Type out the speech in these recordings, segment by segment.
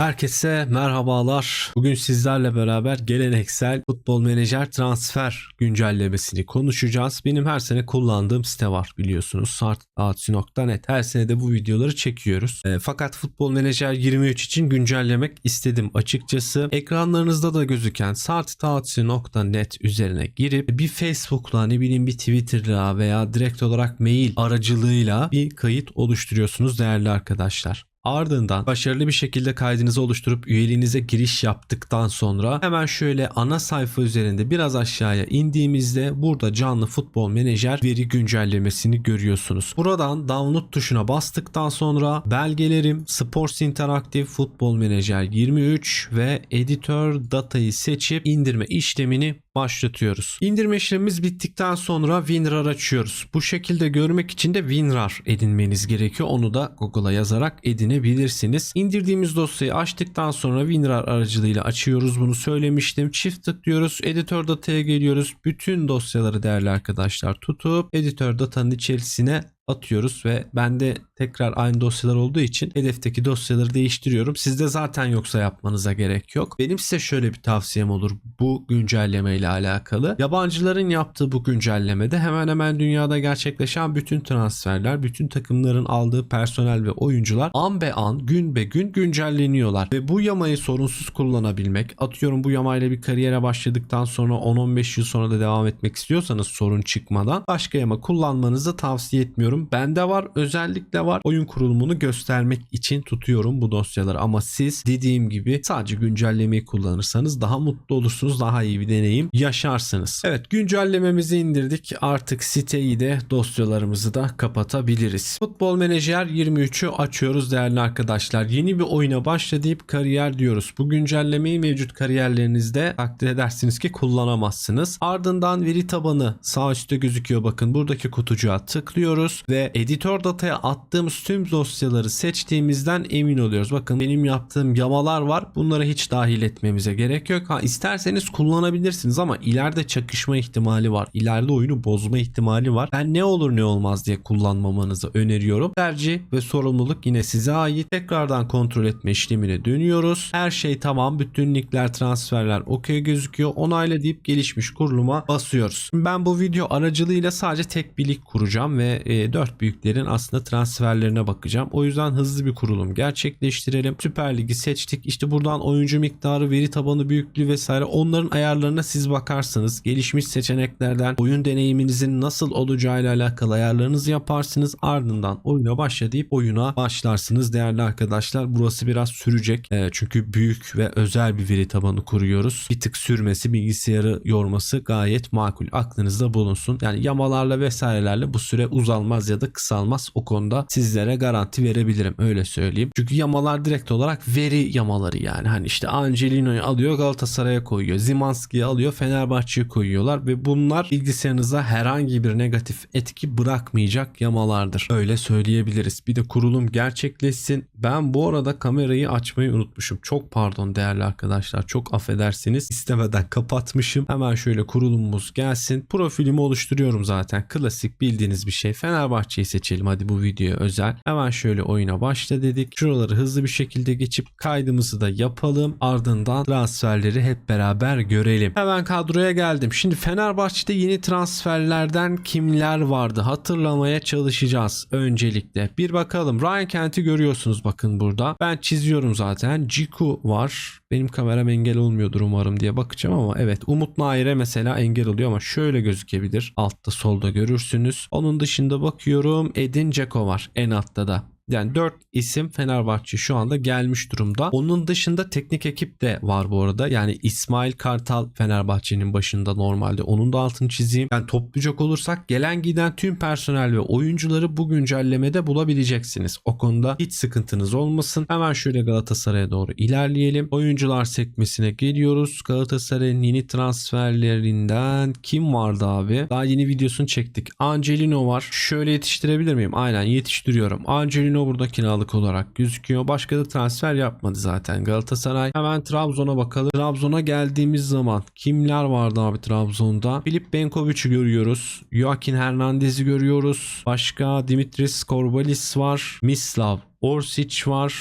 Herkese merhabalar. Bugün sizlerle beraber geleneksel futbol menajer transfer güncellemesini konuşacağız. Benim her sene kullandığım site var biliyorsunuz. sartatsi.net. Her sene de bu videoları çekiyoruz. E, fakat futbol menajer 23 için güncellemek istedim açıkçası. Ekranlarınızda da gözüken sartatsi.net üzerine girip bir Facebook'la ne bileyim bir Twitter'la veya direkt olarak mail aracılığıyla bir kayıt oluşturuyorsunuz değerli arkadaşlar. Ardından başarılı bir şekilde kaydınızı oluşturup üyeliğinize giriş yaptıktan sonra hemen şöyle ana sayfa üzerinde biraz aşağıya indiğimizde burada canlı futbol menajer veri güncellemesini görüyorsunuz. Buradan download tuşuna bastıktan sonra belgelerim Sports Interactive Futbol Menajer 23 ve editör datayı seçip indirme işlemini başlatıyoruz. İndirme işlemimiz bittikten sonra WinRAR açıyoruz. Bu şekilde görmek için de WinRAR edinmeniz gerekiyor. Onu da Google'a yazarak edinebilirsiniz. İndirdiğimiz dosyayı açtıktan sonra WinRAR aracılığıyla açıyoruz. Bunu söylemiştim. Çift tıklıyoruz. Editör dataya geliyoruz. Bütün dosyaları değerli arkadaşlar tutup editör datanın içerisine atıyoruz ve bende tekrar aynı dosyalar olduğu için hedefteki dosyaları değiştiriyorum. Sizde zaten yoksa yapmanıza gerek yok. Benim size şöyle bir tavsiyem olur bu güncelleme ile alakalı. Yabancıların yaptığı bu güncellemede hemen hemen dünyada gerçekleşen bütün transferler, bütün takımların aldığı personel ve oyuncular an be an, gün be gün güncelleniyorlar. Ve bu yamayı sorunsuz kullanabilmek, atıyorum bu yamayla bir kariyere başladıktan sonra 10-15 yıl sonra da devam etmek istiyorsanız sorun çıkmadan başka yama kullanmanızı tavsiye etmiyorum. Bende var, özellikle var. Oyun kurulumunu göstermek için tutuyorum bu dosyaları ama siz dediğim gibi sadece güncellemeyi kullanırsanız daha mutlu olursunuz, daha iyi bir deneyim yaşarsınız. Evet, güncellememizi indirdik. Artık siteyi de dosyalarımızı da kapatabiliriz. Futbol Menajer 23'ü açıyoruz değerli arkadaşlar. Yeni bir oyuna başla kariyer diyoruz. Bu güncellemeyi mevcut kariyerlerinizde takdir edersiniz ki kullanamazsınız. Ardından veri tabanı sağ üstte gözüküyor bakın. Buradaki kutucuğa tıklıyoruz ve editör dataya attığımız tüm dosyaları seçtiğimizden emin oluyoruz. Bakın benim yaptığım yamalar var. Bunları hiç dahil etmemize gerek yok. Ha isterseniz kullanabilirsiniz ama ileride çakışma ihtimali var. İleride oyunu bozma ihtimali var. Ben ne olur ne olmaz diye kullanmamanızı öneriyorum. Tercih ve sorumluluk yine size ait. Tekrardan kontrol etme işlemine dönüyoruz. Her şey tamam. Bütün linkler, transferler okey gözüküyor. Onayla deyip gelişmiş kuruluma basıyoruz. Ben bu video aracılığıyla sadece tek bir lig kuracağım ve e, 4 büyüklerin aslında transferlerine bakacağım. O yüzden hızlı bir kurulum gerçekleştirelim. Süper Ligi seçtik. İşte buradan oyuncu miktarı, veri tabanı büyüklüğü vesaire onların ayarlarına siz bakarsınız. Gelişmiş seçeneklerden oyun deneyiminizin nasıl olacağıyla alakalı ayarlarınızı yaparsınız. Ardından oyuna başla deyip oyuna başlarsınız değerli arkadaşlar. Burası biraz sürecek. E, çünkü büyük ve özel bir veri tabanı kuruyoruz. Bir tık sürmesi, bilgisayarı yorması gayet makul. Aklınızda bulunsun. Yani yamalarla vesairelerle bu süre uzalmaz ya da kısalmaz. O konuda sizlere garanti verebilirim. Öyle söyleyeyim. Çünkü yamalar direkt olarak veri yamaları yani. Hani işte Angelino'yu alıyor Galatasaray'a koyuyor. Zimanski'yi alıyor Fenerbahçe'ye koyuyorlar ve bunlar bilgisayarınıza herhangi bir negatif etki bırakmayacak yamalardır. Öyle söyleyebiliriz. Bir de kurulum gerçekleşsin. Ben bu arada kamerayı açmayı unutmuşum. Çok pardon değerli arkadaşlar. Çok affedersiniz. İstemeden kapatmışım. Hemen şöyle kurulumumuz gelsin. Profilimi oluşturuyorum zaten. Klasik bildiğiniz bir şey. Fenerbahçe'yi seçelim. Hadi bu videoya özel. Hemen şöyle oyuna başla dedik. Şuraları hızlı bir şekilde geçip kaydımızı da yapalım. Ardından transferleri hep beraber görelim. Hemen kadroya geldim. Şimdi Fenerbahçe'de yeni transferlerden kimler vardı? Hatırlamaya çalışacağız öncelikle. Bir bakalım. Ryan Kent'i görüyorsunuz bakın burada. Ben çiziyorum zaten. Ciku var. Benim kameram engel olmuyordur umarım diye bakacağım ama evet Umut Nair'e mesela engel oluyor ama şöyle gözükebilir. Altta solda görürsünüz. Onun dışında bakıyorum Edin Dzeko var en altta da. Yani 4 isim Fenerbahçe şu anda gelmiş durumda. Onun dışında teknik ekip de var bu arada. Yani İsmail Kartal Fenerbahçe'nin başında normalde. Onun da altını çizeyim. Yani toplayacak olursak gelen giden tüm personel ve oyuncuları bu güncellemede bulabileceksiniz. O konuda hiç sıkıntınız olmasın. Hemen şöyle Galatasaray'a doğru ilerleyelim. Oyuncular sekmesine geliyoruz. Galatasaray'ın yeni transferlerinden kim vardı abi? Daha yeni videosunu çektik. Angelino var. Şöyle yetiştirebilir miyim? Aynen yetiştiriyorum. Angelino burada kiralık olarak gözüküyor. Başka da transfer yapmadı zaten Galatasaray. Hemen Trabzon'a bakalım. Trabzon'a geldiğimiz zaman kimler vardı abi Trabzon'da? Filip Benkovic'i görüyoruz. Joaquin Hernandez'i görüyoruz. Başka Dimitris Korbalis var. Mislav Orsic var.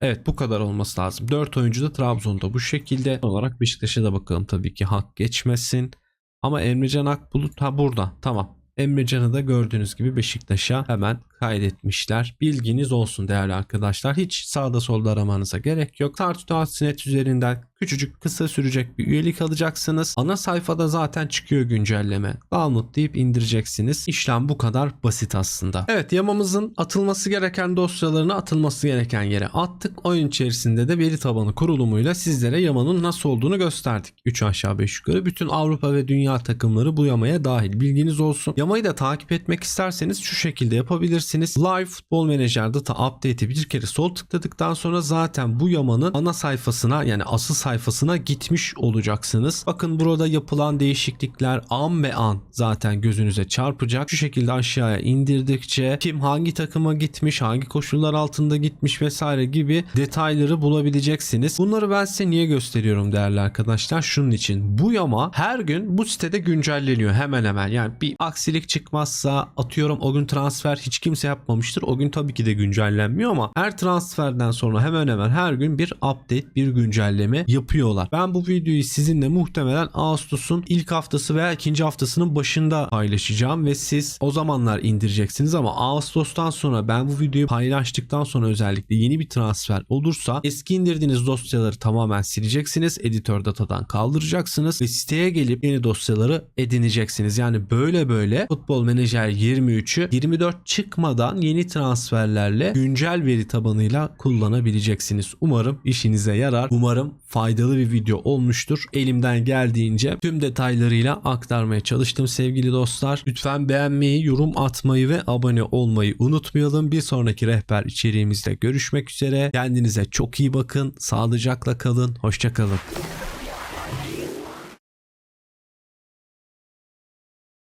Evet bu kadar olması lazım. 4 oyuncu da Trabzon'da bu şekilde olarak Beşiktaş'a da bakalım tabii ki hak geçmesin. Ama Emrecan Akbulut ha burada tamam. Emrecan'ı da gördüğünüz gibi Beşiktaş'a hemen kaydetmişler. Bilginiz olsun değerli arkadaşlar. Hiç sağda solda aramanıza gerek yok. Tartutu Aksinet üzerinden küçücük kısa sürecek bir üyelik alacaksınız. Ana sayfada zaten çıkıyor güncelleme. Download deyip indireceksiniz. İşlem bu kadar basit aslında. Evet yamamızın atılması gereken dosyalarını atılması gereken yere attık. Oyun içerisinde de veri tabanı kurulumuyla sizlere yamanın nasıl olduğunu gösterdik. 3 aşağı 5 yukarı. Bütün Avrupa ve dünya takımları bu yamaya dahil. Bilginiz olsun. Yamayı da takip etmek isterseniz şu şekilde yapabilirsiniz. Live Futbol Manager Data Update'i bir kere sol tıkladıktan sonra zaten bu yamanın ana sayfasına yani asıl sayfasına gitmiş olacaksınız. Bakın burada yapılan değişiklikler an be an zaten gözünüze çarpacak. Şu şekilde aşağıya indirdikçe kim hangi takıma gitmiş, hangi koşullar altında gitmiş vesaire gibi detayları bulabileceksiniz. Bunları ben size niye gösteriyorum değerli arkadaşlar? Şunun için. Bu yama her gün bu sitede güncelleniyor hemen hemen. Yani bir aksilik çıkmazsa atıyorum o gün transfer hiç kimse yapmamıştır. O gün tabii ki de güncellenmiyor ama her transferden sonra hemen hemen her gün bir update, bir güncelleme yapıyorlar. Ben bu videoyu sizinle muhtemelen Ağustos'un ilk haftası veya ikinci haftasının başında paylaşacağım ve siz o zamanlar indireceksiniz ama Ağustos'tan sonra ben bu videoyu paylaştıktan sonra özellikle yeni bir transfer olursa eski indirdiğiniz dosyaları tamamen sileceksiniz. Editör datadan kaldıracaksınız ve siteye gelip yeni dosyaları edineceksiniz. Yani böyle böyle Futbol Manager 23'ü 24 çıkmadan yeni transferlerle güncel veri tabanıyla kullanabileceksiniz. Umarım işinize yarar. Umarım faydalı bir video olmuştur. Elimden geldiğince tüm detaylarıyla aktarmaya çalıştım sevgili dostlar. Lütfen beğenmeyi, yorum atmayı ve abone olmayı unutmayalım. Bir sonraki rehber içeriğimizde görüşmek üzere. Kendinize çok iyi bakın. Sağlıcakla kalın. Hoşçakalın.